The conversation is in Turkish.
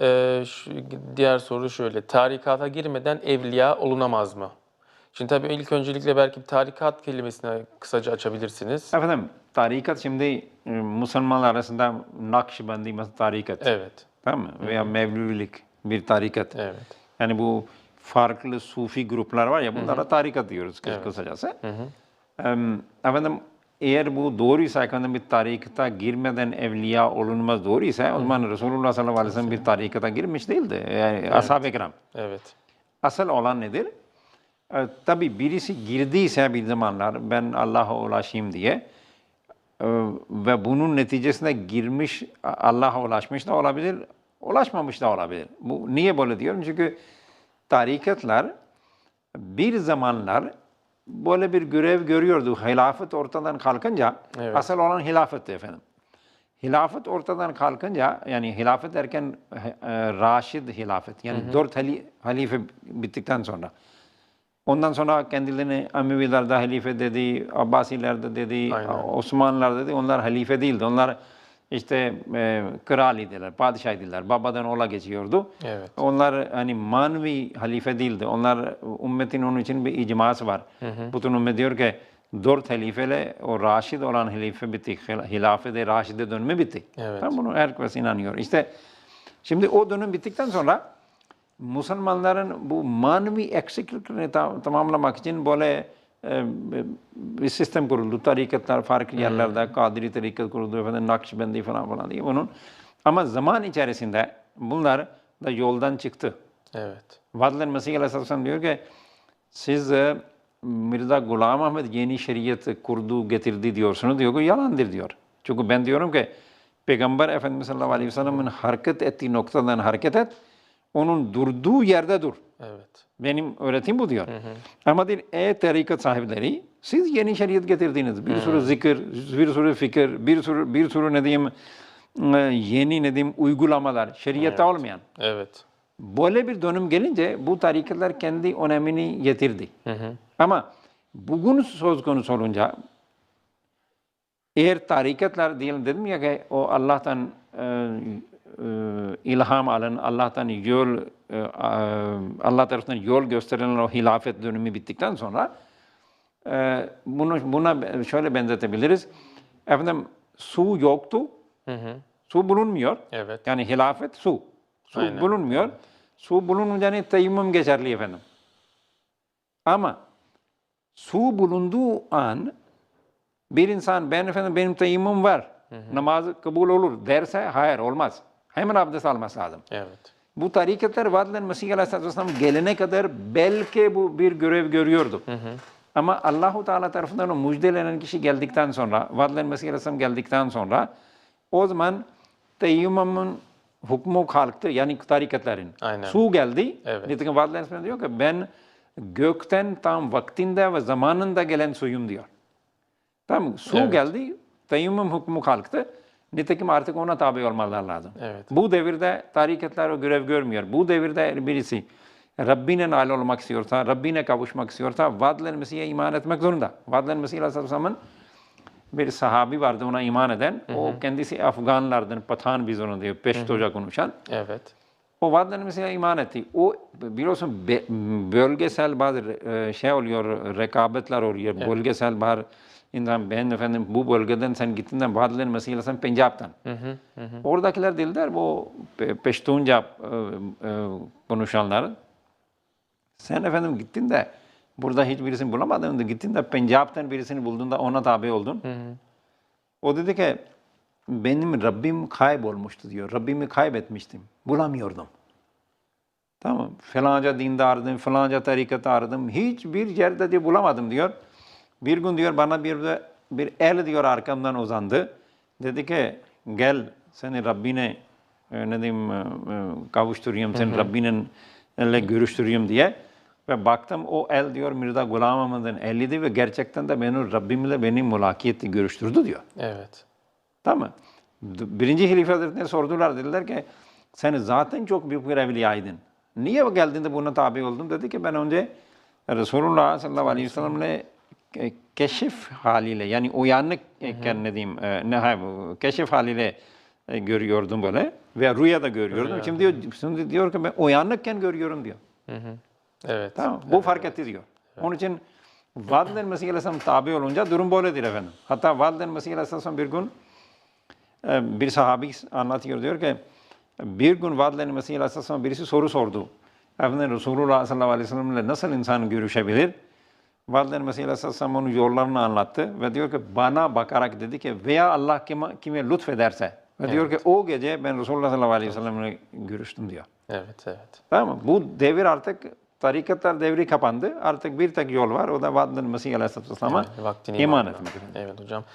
Ee, şu, diğer soru şöyle. Tarikata girmeden evliya olunamaz mı? Şimdi tabii ilk öncelikle belki tarikat kelimesini kısaca açabilirsiniz. Efendim tarikat şimdi e, Müslümanlar arasında Nakşibendi tarikat. Evet. Tamam mı? Veya Mevlevilik bir tarikat. Evet. Yani bu farklı sufi gruplar var ya bunlara tarikat diyoruz kıs- kısacası. Em, Efendim eğer bu doğruysa efendim bir tarikata girmeden evliya olunmaz doğruysa o zaman Resulullah sallallahu aleyhi ve sellem bir tarikata girmiş değildi. Yani ashab-ı kiram. Evet. Asıl olan nedir? E, tabii birisi girdiyse bir zamanlar ben Allah'a ulaşayım diye e, ve bunun neticesinde girmiş Allah'a ulaşmış da olabilir, ulaşmamış da olabilir. Bu niye böyle diyorum? Çünkü tarikatlar bir zamanlar böyle bir görev görüyordu. Hilafet ortadan kalkınca Evet. asıl olan hilafetti efendim. Hilafet ortadan kalkınca yani hilafet derken e, Raşid hilafet yani dört hali, halife bittikten sonra. Ondan sonra kendilerini Emeviler de halife dedi, Abbasiler de dedi, Aynen. Osmanlılar dedi. Onlar halife değildi. Onlar işte e, kral idiler, padişah idiler. Babadan ola geçiyordu. Evet. Onlar hani manevi halife değildi. Onlar ümmetin onun için bir icması var. Bütün ümmet diyor ki dört halifeyle o Raşid olan halife bitti. Hil- Hilafet-i Raşid'e dönme bitti. Evet. Tam bunu herkes inanıyor. İşte şimdi o dönem bittikten sonra Müslümanların bu manevi eksikliklerini ta- tamamlamak için böyle bir sistem kuruldu. Tarikatlar farklı yerlerde, Kadiri tarikat kuruldu, efendim, Nakşibendi falan falan diye bunun. Ama zaman içerisinde bunlar da yoldan çıktı. Evet. Vadlan Mesih Aleyhisselam diyor ki siz e, Mirza Gulam Ahmet yeni şeriat kurdu, getirdi diyorsunuz. Diyor ki yalandır diyor. Çünkü ben diyorum ki Peygamber Efendimiz sallallahu aleyhi ve sellem'in hareket ettiği noktadan hareket et. Onun durduğu yerde dur. Evet. Benim öğretim bu diyor. Ama diyor ey tarikat sahipleri siz yeni şeriat getirdiniz. Bir sürü zikir, bir sürü fikir, bir sürü bir sürü ne diyeyim e, yeni ne diyeyim uygulamalar, şeriatta olmayan. Evet. Böyle bir dönüm gelince bu tarikatlar kendi önemini yitirdi. Ama bugün söz konusu olunca eğer tarikatlar diyelim dedim ya ki o Allah'tan e, e, ilham alın, Allah'tan yol, e, Allah tarafından yol gösterilen o hilafet dönemi bittikten sonra e, bunu buna şöyle benzetebiliriz. Efendim su yoktu, Hı hı. su bulunmuyor. Evet. Yani hilafet su. Su Aynen. bulunmuyor. Su bulununca ne teyemmüm geçerli efendim. Ama su bulunduğu an bir insan ben efendim benim teyemmüm var. Namazı kabul olur derse hayır olmaz. Hemen abdest alması lazım. Evet. Bu tarikatlar vadelen Mesih Aleyhisselatü Vesselam gelene kadar belki bu bir görev görüyordu. Ama Allahu Teala tarafından o müjdelenen kişi geldikten sonra, vadelen Mesih Aleyhisselam geldikten sonra o zaman teyemmümün hukmu kalktı. Yani tarikatların. Aynen. Su geldi. Evet. Nitekim vadelen Aleyhisselam diyor ki ben gökten tam vaktinde ve zamanında gelen suyum diyor. Tamam Su Evet. geldi, teyemmüm hukmu kalktı. Nitekim artık ona tabi olmalar lazım. Evet. Bu devirde tarikatlar o görev görmüyor. Bu devirde birisi Rabbine nail olmak istiyorsa, Rabbine kavuşmak istiyorsa vadlen Mesih'e iman etmek zorunda. Vadlen Mesih Aleyhisselam'ın bir sahabi vardı ona iman eden. O kendisi Afganlardan, Pathan biz onu diyor, Peştoca konuşan. Evet. O vadlen Mesih'e iman etti. O biliyorsun bölgesel bazı e, şey oluyor, rekabetler oluyor. Bölgesel bazı insan ben efendim bu bölgeden sen gittiğinden vadlen Mesih'le sen Pencap'tan. Oradakiler dediler bu Pe- Peştunca e, e, konuşanlar. Sen efendim gittin de burada hiçbirisini bulamadın da gittin de Pencap'tan birisini buldun da ona tabi oldun. O dedi ki benim Rabbim kaybolmuştu diyor. Rabbimi kaybetmiştim. Bulamıyordum. Tamam. Falanca dinde aradım, falanca tarikatı aradım. Hiçbir yerde de bulamadım diyor. Bir gün diyor bana bir de bir el diyor arkamdan uzandı. Dedi ki gel seni Rabbine e, ne diyeyim e, e, kavuşturayım, seni Rabbinin elle görüştüreyim diye. Ve baktım o el diyor Mirza Gulam Ahmet'in eliydi ve gerçekten de beni Rabbimle beni mülakiyeti görüştürdü diyor. Evet. Tamam Birinci Halife Hazretleri'ne sordular. Dediler ki sen zaten çok büyük bir evliyaydın. Niye geldiğinde buna tabi oldun? Dedi ki ben önce Resulullah sallallahu aleyhi ve sellem'le keşif haliyle yani uyanık iken ne diyeyim e, ne hayır, keşif haliyle e, görüyordum böyle ve rüyada görüyordum. Rüyada. Şimdi diyor, şimdi diyor ki ben uyanıkken görüyorum diyor. Evet. Tamam Bu fark etti diyor. Onun için Validen Mesih Aleyhisselam tabi olunca durum böyledir efendim. Hatta Validen Mesih Aleyhisselam bir gün e, bir sahabi anlatıyor diyor ki bir gün Validen Mesih Aleyhisselam birisi soru sordu. Efendim Resulullah sallallahu aleyhi ve sellem ile nasıl insan görüşebilir? Validen Mesih Aleyhisselam onun yollarını anlattı ve diyor ki bana bakarak dedi ki veya Allah kime, kime lütfederse ve diyor ki o gece ben Resulullah sallallahu aleyhi ve sellemle görüştüm diyor. Evet, evet. Tamam mı? Bu devir artık tarikatlar devri kapandı. Artık bir tek yol var. O da Vadil Mesih Aleyhisselam'a iman iman etmek. Evet hocam.